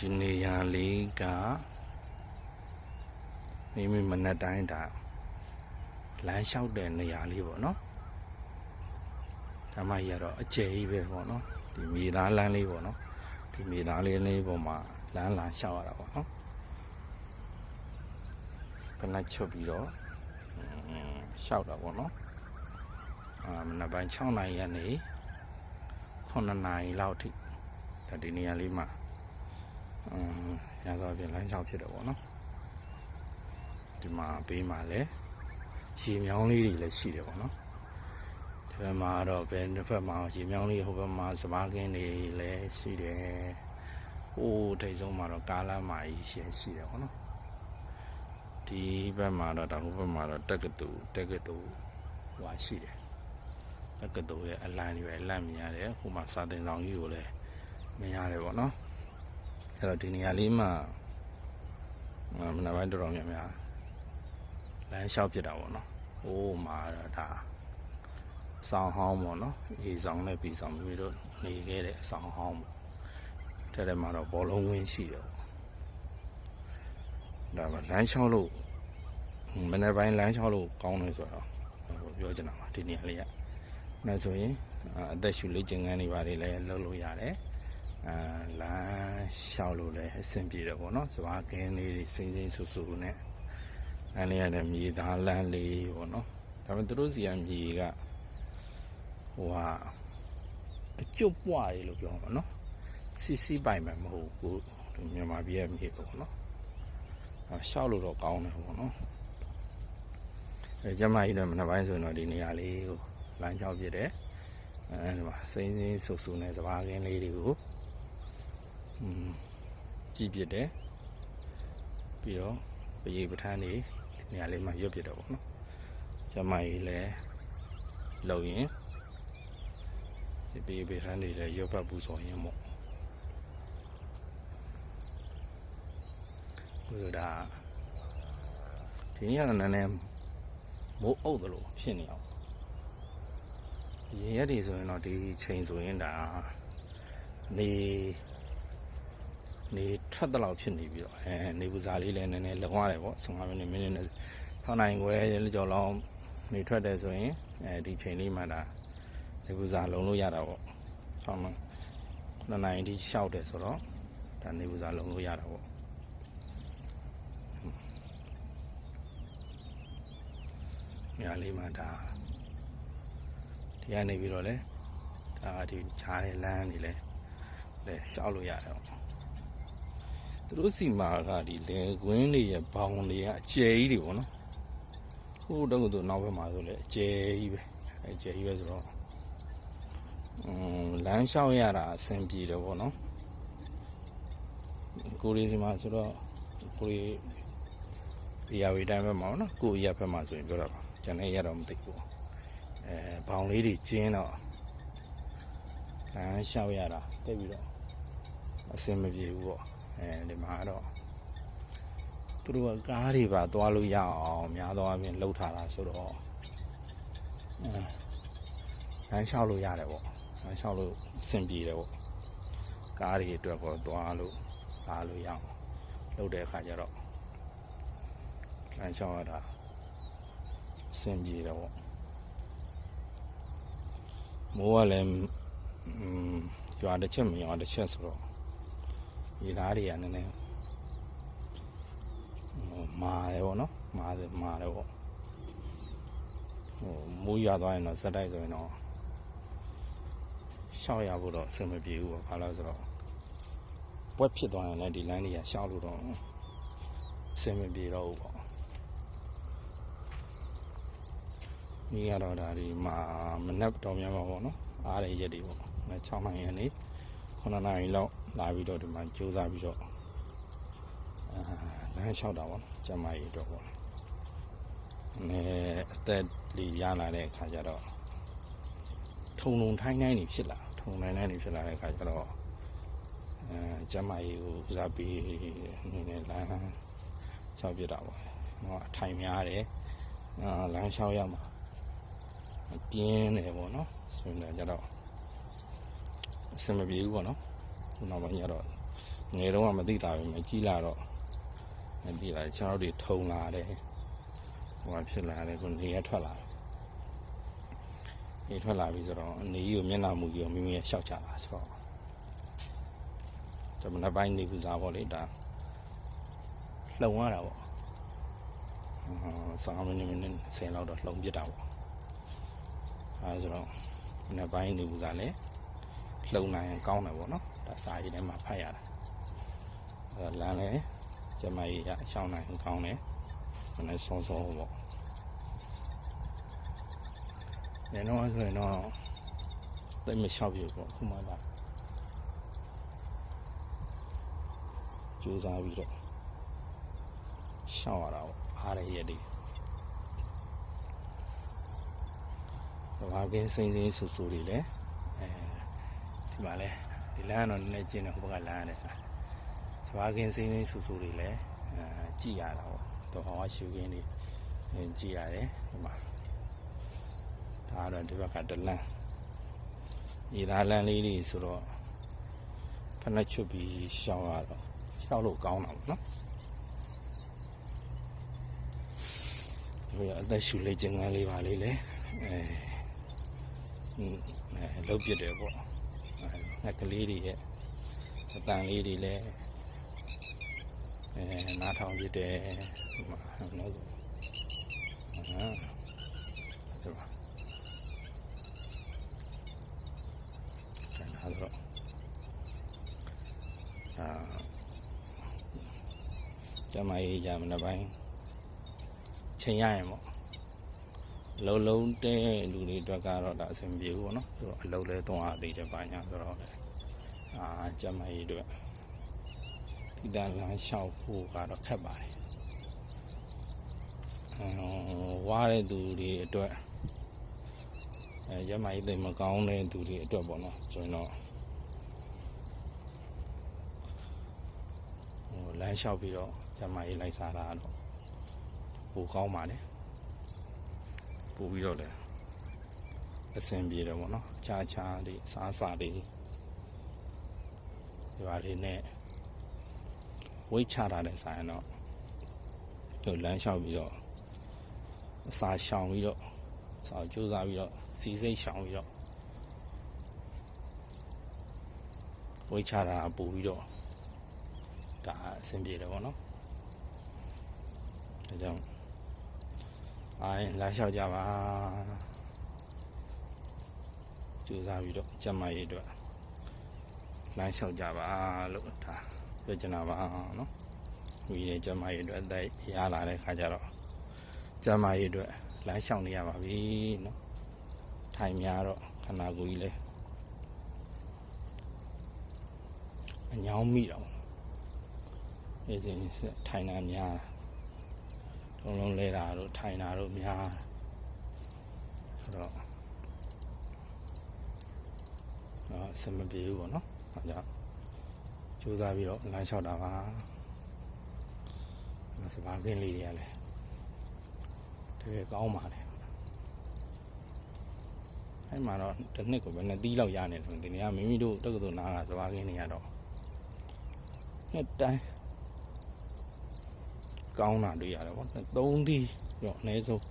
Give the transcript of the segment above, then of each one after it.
ဒီနေရာလေးကမိမိမနက်တိုင်းဒါလမ်းလျှောက်တဲ့နေရာလေးပေါ့နော်ဒါမှကြီးကတော့အကျယ်ကြီးပဲပေါ့နော်ဒီမြေသားလမ်းလေးပေါ့နော်ဒီမြေသားလေးလေးပေါ်မှာလမ်းလမ်းလျှောက်ရတာပေါ့နော်ဖနက်ချုပ်ပြီးတော့အင်းလျှောက်တာပေါ့နော်အာမနက်ပိုင်း6နာရီကနေ9နာရီလောက်အထိဒါဒီနေရာလေးမှာ อืมရသောအပြင်လမ်းလျှောက်ဖြစ်တယ်ပေါ့နော်ဒီမှာဘေးမှာလည်းရေမြောင်းလေးတွေလည်းရှိတယ်ပေါ့နော်ဒီဘက်မှာတော့ဘယ်တစ်ဖက်မှာရေမြောင်းလေးဟိုဘက်မှာစပါးကင်းတွေလည်းရှိတယ်ဟိုးထိပ်ဆုံးမှာတော့ကားလမ်းမကြီးရှင်းရှိတယ်ပေါ့နော်ဒီဘက်မှာတော့ဒါဟိုဘက်မှာတော့တက်ကတူတက်ကတူဟွာရှိတယ်တက်ကတူရဲ့အလံတွေပဲအလံမြင်ရတယ်ဟိုမှာစာတင်ဆောင်ကြီးကိုလည်းမြင်ရတယ်ပေါ့နော် အဲ့တော့ဒီနေရာလေးမှာအာမနက်ပိုင်းတော်တော်များများလမ်းလျှောက်ဖြစ်တာပေါ့နော်။အိုးမှာတော့ဒါဆောင်ဟောင်းပေါ့နော်။အေးဆောင်နဲ့ပြီးဆောင်မျိုးတို့နေခဲ့တဲ့အဆောင်ဟောင်းပေါ့။တဲ့တဲ့မှာတော့ဘောလုံးဝင်းရှိတယ်ပေါ့။ဒါမှလမ်းလျှောက်လို့မနက်ပိုင်းလမ်းလျှောက်လို့ကောင်းတယ်ဆိုတော့ဟိုပြောချင်တာပါဒီနေရာလေးက။နောက်ဆိုရင်အာအသက်ရှူလေ့ကျင့်ခန်းတွေပါတယ်လည်းလုပ်လို့ရတယ်။ အာလမ်းလျှောက်လို့လည်းအဆင်ပြေတယ်ပေါ့နော်စပါးကင်းလေးတွေစိမ့်စိမ့်ဆူဆူနဲ့လမ်းလေးရတယ်မြေသားလမ်းလေးပေါ့နော်ဒါပေမဲ့သူတို့စီကမြေကဟိုဟာအကျွတ်ပွားတွေလို့ပြောမှာနော်စီစီပိုင်မှာမဟုတ်ဘူးဒီမြန်မာပြည်ရဲ့မြေပေါ့နော်အဲလျှောက်လို့တော့ကောင်းတယ်ပေါ့နော်အဲကျမကြီးလည်းမနေ့ပိုင်းဆိုရင်တော့ဒီနေရာလေးကိုလမ်းလျှောက်ပြတယ်အဲဒီမှာစိမ့်စိမ့်ဆူဆူနဲ့စပါးကင်းလေးတွေကိုอืม ကြည့်ပြစ်တယ်ပြီးတော့ပရိပဋ္ဌာန်းနေနေရာလေးမှာရွတ်ပြစ်တော့ဗောနော်ကျမကြီးလည်းလုံရင်ဒီပရိပဋ္ဌာန်းနေလည်းရွတ်ပတ်ပူဇော်ရင်ပေါ့ဘုရားဒီနေ့ကတော့နည်းနည်းမိုးအုပ်သလိုဖြစ်နေအောင်ရင်ရက်တွေဆိုရင်တော့ဒီချိန်ဆိုရင်ဒါနေ နေထွက်တဲ့လောက်ဖြစ်နေပြီးတော့အဲနေပူစားလေးလည်းနည်းနည်းလုံရတယ်ပေါ့15မိနစ်မိနစ်နဲ့ထောင်းနိုင်ခွဲကြော်လောင်းနေထွက်တယ်ဆိုရင်အဲဒီချိန်လေးမှဒါနေပူစားလုံလို့ရတာပေါ့ထောင်းတော့9နိုင်ဒီရှောက်တယ်ဆိုတော့ဒါနေပူစားလုံလို့ရတာပေါ့ညာလေးမှဒါဒီကနေပြီးတော့လေဒါဒီချားတဲ့လမ်းနေလဲလဲရှောက်လို့ရတယ်ပေါ့ သူတို့စီမာကဒီလင်ကွင်းတွေရဲ့ဘောင်တွေကအကျယ်ကြီးတွေပေါ့နော်ဟိုတော့ကတော့နောက်ဘက်မှာဆိုလေအကျယ်ကြီးပဲအကျယ်ကြီးပဲဆိုတော့อืมလမ်းလျှောက်ရတာအဆင်ပြေတယ်ပေါ့နော်ကိုလေးစီမာဆိုတော့ကိုလေးဒီယာဝေတိုင်းဘက်မှာပေါ့နော်ကိုရက်ဘက်မှာဆိုရင်ပြောတာပါကျန်တဲ့ရတော့မသိဘူးအဲဘောင်လေးတွေကျင်းတော့လမ်းလျှောက်ရတာတိတ်ပြီးတော့အဆင်မပြေဘူးပေါ့ အဲဒီမှာတော့သူတို့ကကားတွေပါသွားလို့ရအောင်များသောအားဖြင့်လှုပ်ထားတာဆိုတော့အဲလမ်းလျှောက်လို့ရတယ်ပေါ့လမ်းလျှောက်လို့အဆင်ပြေတယ်ပေါ့ကားတွေအတွက်ကောသွားလို့လာလို့ရအောင်လှုပ်တဲ့အခါကျတော့လမ်းလျှောက်ရတာအဆင်ပြေတယ်ပေါ့မိုးကလည်းอืมရွာတစ်ချက်မရွာတစ်ချက်ဆိုတော့ ရေသားတွေကနည်းနည်းဟိုမာတယ်ပေါ့နော်မာတယ်မာတယ်ပေါ့ဟိုမိုးရွာသွားရင်တော့စက်တိုက်ဆိုရင်တော့ရှောက်ရဖို့တော့အဆင်မပြေဘူးပေါ့ဘာလို့လဲဆိုတော့ပွက်ဖြစ်သွားရင်လည်းဒီလမ်းတွေကရှောက်လို့တော့အဆင်မပြေတော့ဘူးပေါ့ဒီကတော့ဒါဒီမှာမနက်တော်များမှာပေါ့နော်အားရရက်တွေပေါ့မ6မိုင်ရနေ 9နာရီလောက်လာပြီးတော့ဒီမှာကြိုးစားပြီးတော့အာလမ်းလျှောက်တာပေါ့နော်ကျမကြီးတော့ပေါ့နဲအသက်လေးရလာတဲ့အခါကျတော့ထုံထုံထိုင်းတိုင်းနေဖြစ်လာထုံထိုင်းတိုင်းနေဖြစ်လာတဲ့အခါကျတော့အဲကျမကြီးကိုဥစားပြီးအနေနဲ့လမ်းလျှောက်ပြတာပေါ့ဟောအထိုင်များတယ်အာလမ်းလျှောက်ရမှာပြင်းတယ်ပေါ့နော်ဆိုရင်တော့ကျတော့ အဆင်မပြေဘူးပေါ့နော်နောက်ပိုင်းကျတော့ငယ်တော့ကမသိတာပဲမကြီးလာတော့မသိလာခြေထောက်တွေထုံလာတယ်ဟိုကဖြစ်လာတယ်ကိုနေရထွက်လာတယ်နေထွက်လာပြီဆိုတော့နေကြီးကိုမျက်နှာမူကြီးကိုမိမိရဲ့ရှောက်ချလာဆိုတော့ဒါမနက်ပိုင်းနေပူစားပေါ့လေဒါလှုံရတာပေါ့အာစာမိနစ်မိနစ်10လောက်တော့လှုံပြစ်တာပေါ့အဲဆိုတော့မနက်ပိုင်းနေပူစားလဲ လှုံနိုင်ရင်ကောင်းတယ်ပေါ့နော်ဒါစာရည်ထဲမှာဖတ်ရတာအဲလမ်းလဲကျမကြီးရရှောင်းနိုင်ရင်ကောင်းတယ်မနေ့ဆုံးဆုံးပေါ့နေတော့ဆိုရင်တော့တိတ်မလျှောက်ပြပေါ့ခုမှလာကြိုးစားပြီးတော့ရှောင်းရတာပေါ့အားရရဲ့ဒီဘာကင်းစိမ့်စိမ့်ဆူဆူတွေလဲအဲ ဒီမှာလဲဒီလမ်းကတော့နည်းနည်းကျင်းတယ်ဟိုဘက်ကလမ်းရတယ်စာစဘာကင်းစိမ့်စိမ့်ဆူဆူတွေလဲအဲကြည့်ရတာပေါ့တော့ဟောရှူကင်းတွေအဲကြည့်ရတယ်ဒီမှာဒါကတော့ဒီဘက်ကတလန်းဒီသားလန်းလေးတွေဆိုတော့ဖက်လက်ချွတ်ပြီးရှောင်းရတော့ရှောက်လို့ကောင်းတာပေါ့နော်ဒီကအသက်ရှူလေးကျင်ကန်းလေးပါလေးလေအဲအဲလုတ်ပြတယ်ပေါ့ ငက်ကလေးတွေရဲ့အတန်လေးတွေလည်းအဲနားထောင်ပြတယ်ဒီမှာနော်အာဒီမှာကျန်တာတော့အာကျမကြီးကြမနေ့ပိုင်းချိန်ရရင်ပေါ့ လုံးလုံးတဲ့လူတွေအတွက်ကတော့ဒါအဆင်ပြေဘူးပေါ့နော်ဆိုတော့အလုံးလဲသုံးအားသေးတယ်ပါညာဆိုတော့လေအာကျမကြီးအတွက်ဒီတန်လမ်းလျှောက်ဖို့ကတော့ခက်ပါတယ်အမ်ဝါတဲ့သူတွေအတွက်အဲကျမကြီးသိမကောင်းတဲ့သူတွေအတွက်ပေါ့နော်ကျွန်တော်ဟိုလမ်းလျှောက်ပြီးတော့ကျမကြီးလိုက်စားတာတော့ပိုကောင်းပါလေ ပို့ပြီးတော့လည်းအဆင်ပြေတယ်ပေါ့နော်ခြားခြားလေးစားစားလေးဒီပါလေးနဲ့ဝိတ်ချတာတဲ့ဆိုင်တော့ဒီလမ်းလျှောက်ပြီးတော့အစာရှောင်ပြီးတော့စာကြိုးစားပြီးတော့စီစိတ်ရှောင်ပြီးတော့ဝိတ်ချတာပို့ပြီးတော့ဒါအဆင်ပြေတယ်ပေါ့နော်ဒါကြောင့် အိုင်းလာလျှောက်ကြပါကြိုးစားပြီးတော့ကျမရေးအတွက်လမ်းလျှောက်ကြပါလို့ဒါပြောချင်တာပါနော်ဒီနေ့ကျမရေးအတွက်အသက်ရလာတဲ့ခါကျတော့ကျမရေးအတွက်လမ်းလျှောက်နေရပါပြီနော်ထိုင်များတော့ခန္ဓာကိုယ်ကြီးလဲအညောင်းမိတော့အဲစဉ်ထိုင်တာများ လုံးလုံးလဲတာတို့ထိုင်တာတို့များဆိုတော့တော့အဆင်မပြေဘူးပေါ့နော်အဲကြောင့်စူးစမ်းပြီးတော့လမ်းလျှောက်တာပါမစပါကင်းလေးတွေကလည်းတကယ်ကောင်းပါလေအဲ့မှာတော့တစ်နှစ်ကိုပဲနှစ်သီးလောက်ရနေတယ်ဒီနေ့ကမိမိတို့တက္ကသိုလ်နားကစပါကင်းတွေကတော့နှစ်တိုင်း ကောင်းတာတွေ့ရတယ်ပေါ့သုံးသီးရောအနည်းဆုံး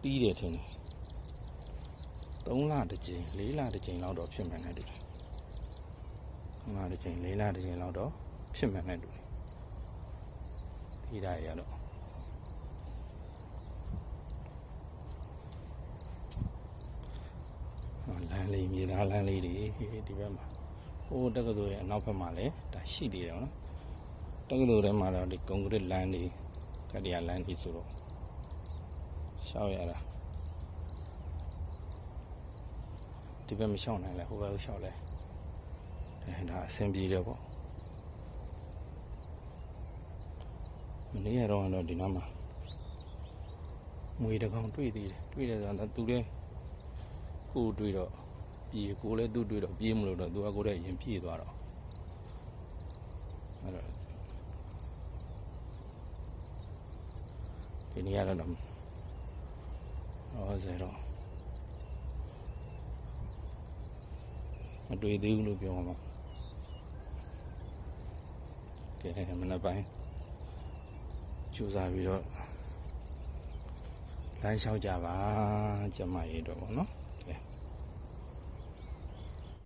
ပြီးတယ်ထင်တယ်3လတစ်ကြိမ်4လတစ်ကြိမ်လောက်တော့ဖြစ်မှန်းနဲ့တူတယ်3လတစ်ကြိမ်4လတစ်ကြိမ်လောက်တော့ဖြစ်မှန်းနဲ့တူတယ်ဒီဓာတ်ရတော့လမ်းလေးမြေသားလမ်းလေးတွေဒီဘက်မှာဟိုတက္ကသိုလ်ရဲ့အနောက်ဘက်မှာလည်းဒါရှိသေးတယ်နော်တက္ကသိုလ်ထဲမှာတော့ဒီကွန်ကရစ်လမ်းတွေ ကတည်းကလမ်းကြီးဆိုတော့ရှောက်ရတာဒီဘက်မရှောက်နိုင်လဲဟိုဘက်ကိုရှောက်လဲအဲဒါအဆင်ပြေတယ်ပေါ့မနေ့ကတော့တော့ဒီနားမှာမွေတကောင်တွေ့သေးတယ်တွေ့တယ်ဆိုတော့သူလည်းကိုတွေ့တော့ပြေကိုလည်းသူ့တွေ့တော့ပြေးမလို့တော့သူကကိုယ်တည်းရင်ပြေးသွားတော့အဲ့တော့ ဒီနေ့ကတော့ဟောစေတော့မတွေ့သေးဘူးလို့ပြောမှာကဲမနက်ပိုင်းကြိုးစားပြီးတော့လမ်းလျှောက်ကြပါကျမရေတော့ဗောနော်